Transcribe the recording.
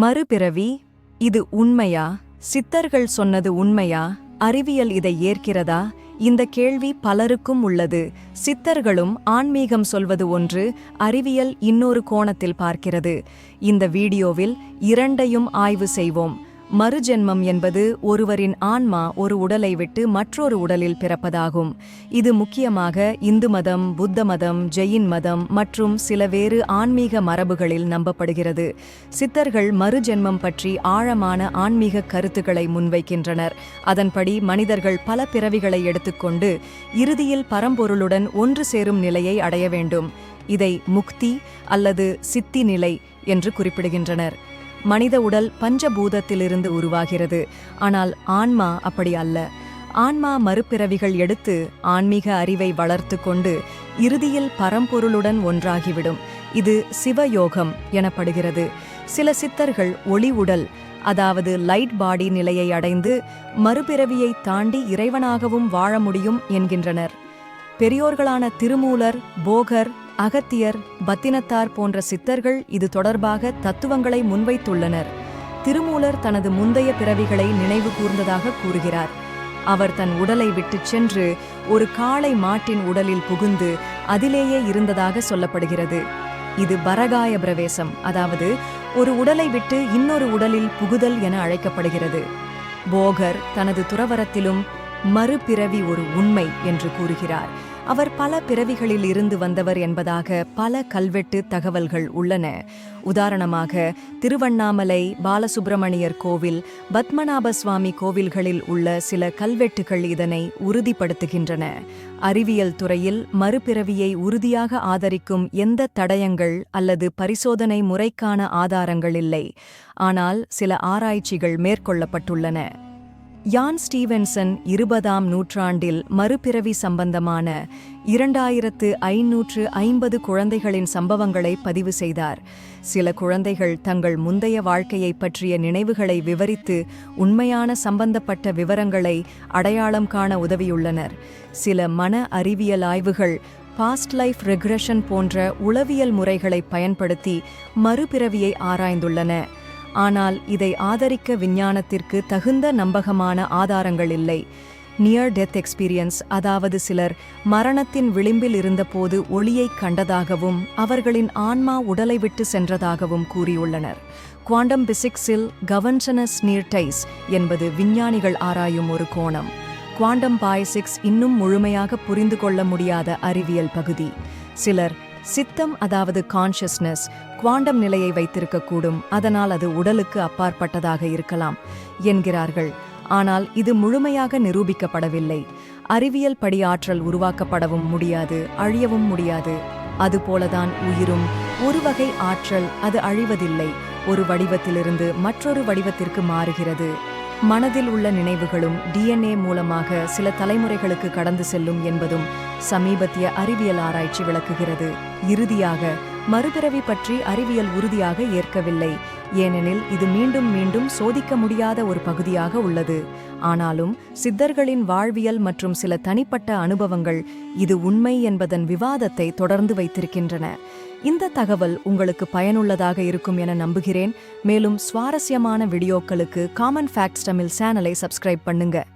மறுபிறவி இது உண்மையா? சித்தர்கள் சொன்னது உண்மையா? அறிவியல் இதை ஏற்கிறதா? இந்த கேள்வி பலருக்கும் உள்ளது. சித்தர்களும் ஆன்மீகம் சொல்வது ஒன்று அறிவியல் இன்னொரு கோணத்தில் பார்க்கிறது. இந்த வீடியோவில் இரண்டையும் ஆய்வு செய்வோம். மறுஜென்மம் என்பது ஒருவரின் ஆன்மா ஒரு உடலை விட்டு மற்றொரு உடலில் பிறப்பதாகும். இது முக்கியமாக இந்து மதம் புத்த மதம் ஜெயின் மதம் மற்றும் சில வேறு ஆன்மீக மரபுகளில் நம்பப்படுகிறது. சித்தர்கள் மறுஜென்மம் பற்றி ஆழமான ஆன்மீக கருத்துக்களை முன்வைக்கின்றனர். அதன்படி மனிதர்கள் பல பிறவிகளை எடுத்துக்கொண்டு இறுதியில் பரம்பொருளுடன் ஒன்று சேரும் நிலையை அடைய வேண்டும். இதை முக்தி அல்லது சித்தி நிலை என்று குறிப்பிடுகின்றனர். மனித உடல் பஞ்சபூதத்திலிருந்து உருவாகிறது. ஆனால் ஆன்மா அப்படி அல்ல. ஆன்மா மறுபிறவிகள் எடுத்து ஆன்மீக அறிவை வளர்த்து கொண்டு இறுதியில் பரம்பொருளுடன் ஒன்றாகிவிடும். இது சிவயோகம் எனப்படுகிறது. சில சித்தர்கள் ஒளி உடல் அதாவது லைட் பாடி நிலையை அடைந்து மறுபிறவியை தாண்டி இறைவனாகவும் வாழ முடியும் என்கின்றனர். பெரியோர்களான திருமூலர் போகர் அகத்தியர் பத்தினத்தார் போன்ற சித்தர்கள் இது தொடர்பாக தத்துவங்களை முன்வைத்துள்ளனர். திருமூலர் தனது முந்தைய பிறவிகளை நினைவு கூர்ந்ததாக கூறுகிறார். அவர் தன் உடலை விட்டுச் சென்று ஒரு காளை மாட்டின் உடலில் புகுந்து அதிலேயே இருந்ததாக சொல்லப்படுகிறது. இது பரகாய பிரவேசம் அதாவது ஒரு உடலை விட்டு இன்னொரு உடலில் புகுதல் என அழைக்கப்படுகிறது. போகர் தனது துறவரத்திலும் மறுபிறவி ஒரு உண்மை என்று கூறுகிறார். அவர் பல பிறவிகளில் இருந்து வந்தவர் என்பதாக பல கல்வெட்டு தகவல்கள் உள்ளன. உதாரணமாக திருவண்ணாமலை பாலசுப்பிரமணியர் கோவில் பத்மநாப சுவாமி கோவில்களில் உள்ள சில கல்வெட்டுகள் இதனை உறுதிப்படுத்துகின்றன. அறிவியல் துறையில் மறுபிறவியை உறுதியாக ஆதரிக்கும் எந்த தடயங்கள் அல்லது பரிசோதனை முறைக்கான ஆதாரங்கள் இல்லை. ஆனால் சில ஆராய்ச்சிகள் மேற்கொள்ளப்பட்டுள்ளன. யான் ஸ்டீவென்சன் இருபதாம் நூற்றாண்டில் மறுபிறவி சம்பந்தமான இரண்டாயிரத்து ஐநூற்று ஐம்பது குழந்தைகளின் சம்பவங்களை பதிவு செய்தார். சில குழந்தைகள் தங்கள் முந்தைய வாழ்க்கையைப் பற்றிய நினைவுகளை விவரித்து உண்மையான சம்பந்தப்பட்ட விவரங்களை அடையாளம் காண உதவியுள்ளனர். சில மன அறிவியல் ஆய்வுகள் பாஸ்ட் லைஃப் ரெக்ரெஷன் போன்ற உளவியல் முறைகளை பயன்படுத்தி மறுபிறவியை ஆராய்ந்துள்ளன. ஆனால் இதை ஆதரிக்க விஞ்ஞானத்திற்கு தகுந்த நம்பகமான ஆதாரங்கள் இல்லை. நியர் டெத் எக்ஸ்பீரியன்ஸ் அதாவது சிலர் மரணத்தின் விளிம்பில் இருந்தபோது ஒளியைக் கண்டதாகவும் அவர்களின் ஆன்மா உடலை விட்டு சென்றதாகவும் கூறியுள்ளனர். குவாண்டம் பிசிக்ஸில் கவன்சனஸ் நீர்டைஸ் என்பது விஞ்ஞானிகள் ஆராயும் ஒரு கோணம். குவாண்டம் பாய்சிக்ஸ் இன்னும் முழுமையாக புரிந்து கொள்ள முடியாத அறிவியல் பகுதி. சிலர் சித்தம் அதாவது கான்ஷியஸ்னஸ் குவாண்டம் நிலையை வைத்திருக்கக்கூடும். அதனால் அது உடலுக்கு அப்பாற்பட்டதாக இருக்கலாம் என்கிறார்கள். ஆனால் இது முழுமையாக நிரூபிக்கப்படவில்லை. அறிவியல் படி ஆற்றல் உருவாக்கப்படவும் முடியாது அழியவும் முடியாது. அதுபோலதான் உயிரும். ஒரு வகை ஆற்றல் அது அழிவதில்லை. ஒரு வடிவத்திலிருந்து மற்றொரு வடிவத்திற்கு மாறுகிறது. மனதில் உள்ள நினைவுகளும் டிஎன்ஏ மூலமாக சில தலைமுறைகளுக்கு கடந்து செல்லும் என்பதும் சமீபத்திய அறிவியல் ஆராய்ச்சி விளக்குகிறது. இறுதியாக மறுபிறவி பற்றி அறிவியல் உறுதியாக ஏற்கவில்லை. ஏனெனில் இது மீண்டும் மீண்டும் சோதிக்க முடியாத ஒரு பகுதியாக உள்ளது. ஆனாலும் சித்தர்களின் வாழ்வியல் மற்றும் சில தனிப்பட்ட அனுபவங்கள் இது உண்மை என்பதன் விவாதத்தை தொடர்ந்து வைத்திருக்கின்றன. இந்த தகவல் உங்களுக்கு பயனுள்ளதாக இருக்கும் என நம்புகிறேன். மேலும் சுவாரஸ்யமான வீடியோக்களுக்கு காமன் ஃபேக்ட்ஸ் தமிழ் சேனலை சப்ஸ்கிரைப் பண்ணுங்க.